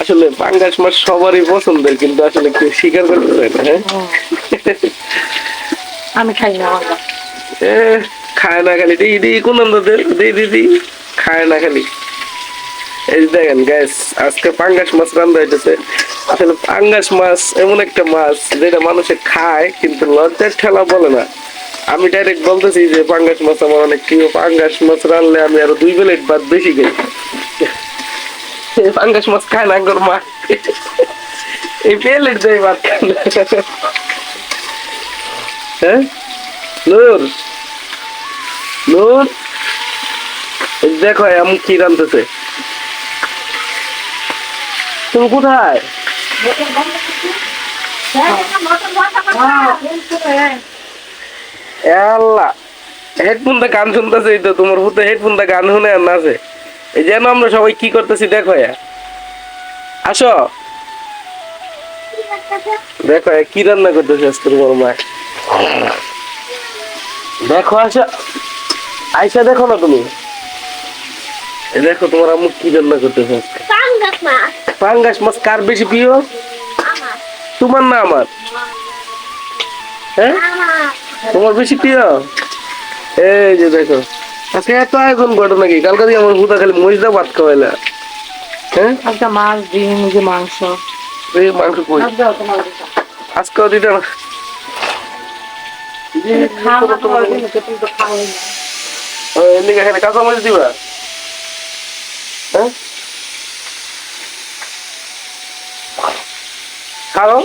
আসলে পাঙ্গাস মাছ সবারই পছন্দের কিন্তু আসলে কেউ স্বীকার করতে চায় না হ্যাঁ? আমি খাই না। খায় না খালি। দিই দিই কোন দিই দিই দিই খায় না খালি। এই দেখেন গ্যাস আজকে পাঙ্গাস মাছ রান্না হইতেছে। আসলে পাঙ্গাস মাছ এমন একটা মাছ যেটা মানুষে খায় কিন্তু লজ্জার ঠেলা বলে না। আমি ডাইরেক্ট বলতেছি যে পাঙ্গাস মাছ আমার অনেক প্রিয়। পাঙ্গাস মাছ রানলে আমি আরও দুই প্লেট বাদ বেশি খাই। পাঙ্গাস মাছ খায় না গর মা এই প্লেট ভাত। হ্যাঁ নূর নূর দেখো আমি কি রানতেছে তুমি কোথায় হেডফোন দা গান শুনতেছে তো তোমার হুতে হেডফোন দা গান শুনে আর নাচে এই যেন আমরা সবাই কি করতেছি দেখো আসো। দেখো কি রান্না করতেছে আজকে তোমার মা দেখো আসো। আইসা দেখো না তুমি। দেখো তোমার আম্মু কি রান্না করতেছে আজকে? পাঙ্গাস মাছ। কার বেশি প্রিয়? তোমার না আমার? হ্যাঁ? তোমার বেশি প্রিয়? এই যে দেখো। আজকে এত আয়োজন ঘটে নাকি? কালকে দিয়ে আমার ভূতা খালি মহিষদা ভাত খাওয়াইলা হ্যাঁ? একটা মাছ ডিম যে মাংস। এই মাংস কই? আজকেও দিতে না। কাঁচা মরিচ দিবা? হ্যাঁ? খাও।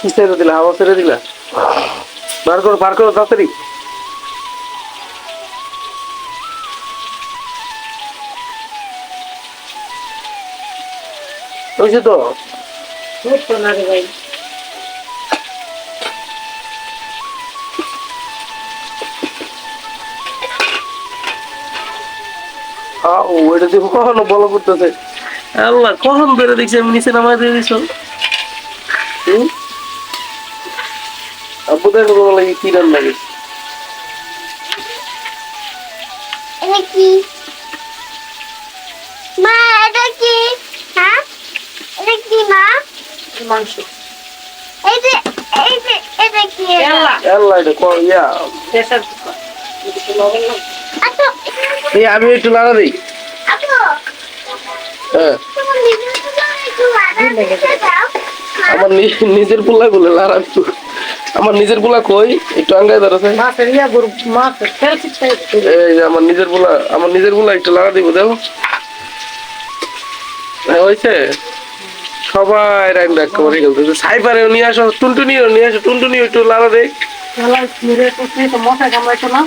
কি ছেড়ে দিলা হাওয়া ছেড়ে দিলা। বার করো বার করো তাড়াতাড়ি। হয়েছে তো? বুঝতো না রে ভাই দেখো কখনো বলো করতেছে। আল্লাহ কখন বেড়ে দেখছি আমি নিচে নামাই দিয়ে দিছ? আব্বু দেখো তোমার লাগে কি রান্না গেছে এটা কি? মা এটা কি? হ্যাঁ এটা কি মা? মাংস এই যে এটা কি এলা আল্লাহ এটা কর ইয়া। প্রেসার কুকার একটু লবণ না আচ্ছা আমি একটু লাগা দিই হ্যাঁ আমার নিজের পোলা বলে একটু। আমার নিজেরগুলা কই? একটু আঙ্গায় চিপটাই এই যে আমার নিজের পোলা আমার নিজের পোলা একটু লাগা দিব দেও হ্যাঁ হয়েছে সবাই রাইন ডাক করে খেলতেছে সাইফারেও নিয়ে আসো টুনটুনিও নিয়ে আসো টুনটুনিও একটু লাগা দেখ মশা কামড়াইতো না?